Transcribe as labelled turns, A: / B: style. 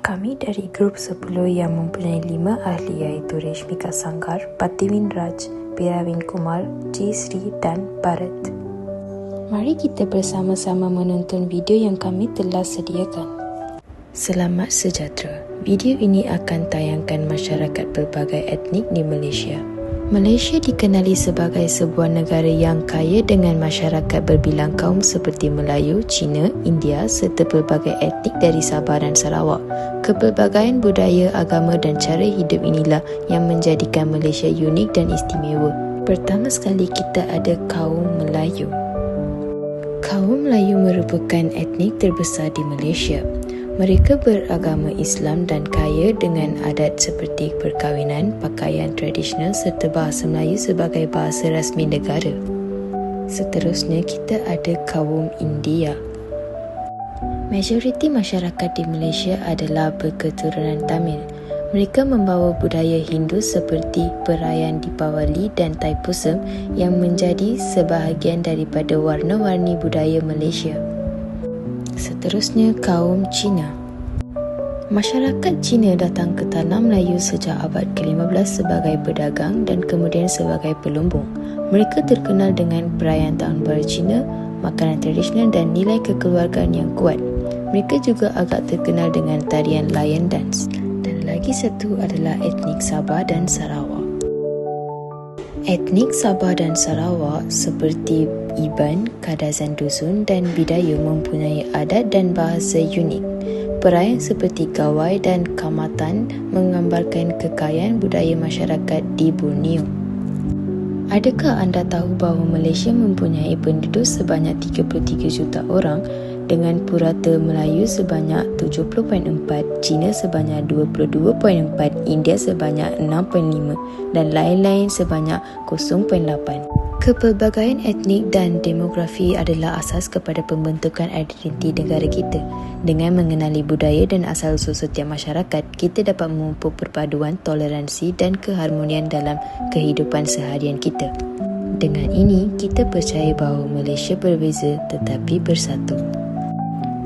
A: Kami dari grup 10 yang mempunyai lima ahli iaitu Reshmika Sanggar, Patiwin Raj, Pirawin Kumar, J. Sri dan Bharat. Mari kita bersama-sama menonton video yang kami telah sediakan. Selamat sejahtera. Video ini akan tayangkan masyarakat pelbagai etnik di Malaysia. Malaysia dikenali sebagai sebuah negara yang kaya dengan masyarakat berbilang kaum seperti Melayu, Cina, India serta pelbagai etnik dari Sabah dan Sarawak. Kepelbagaian budaya, agama dan cara hidup inilah yang menjadikan Malaysia unik dan istimewa. Pertama sekali kita ada kaum Melayu. Kaum Melayu merupakan etnik terbesar di Malaysia. Mereka beragama Islam dan kaya dengan adat seperti perkahwinan, pakaian tradisional serta bahasa Melayu sebagai bahasa rasmi negara. Seterusnya kita ada kaum India. Majoriti masyarakat di Malaysia adalah berketurunan Tamil. Mereka membawa budaya Hindu seperti perayaan Deepavali dan Thaipusam yang menjadi sebahagian daripada warna-warni budaya Malaysia. Seterusnya kaum Cina. Masyarakat Cina datang ke tanah Melayu sejak abad ke-15 sebagai pedagang dan kemudian sebagai pelumbung. Mereka terkenal dengan perayaan Tahun Baru Cina, makanan tradisional dan nilai kekeluargaan yang kuat. Mereka juga agak terkenal dengan tarian Lion Dance. Dan lagi satu adalah etnik Sabah dan Sarawak. Etnik Sabah dan Sarawak seperti Iban, Kadazan Dusun dan Bidaya mempunyai adat dan bahasa unik. Perayaan seperti Gawai dan Kamatan menggambarkan kekayaan budaya masyarakat di Borneo. Adakah anda tahu bahawa Malaysia mempunyai penduduk sebanyak 33 juta orang dengan purata Melayu sebanyak 70.4, Cina sebanyak 22.4, India sebanyak 6.5 dan lain-lain sebanyak 0.8. Kepelbagaian etnik dan demografi adalah asas kepada pembentukan identiti negara kita. Dengan mengenali budaya dan asal-usul setiap masyarakat, kita dapat memupuk perpaduan, toleransi dan keharmonian dalam kehidupan seharian kita. Dengan ini, kita percaya bahawa Malaysia berbeza tetapi bersatu.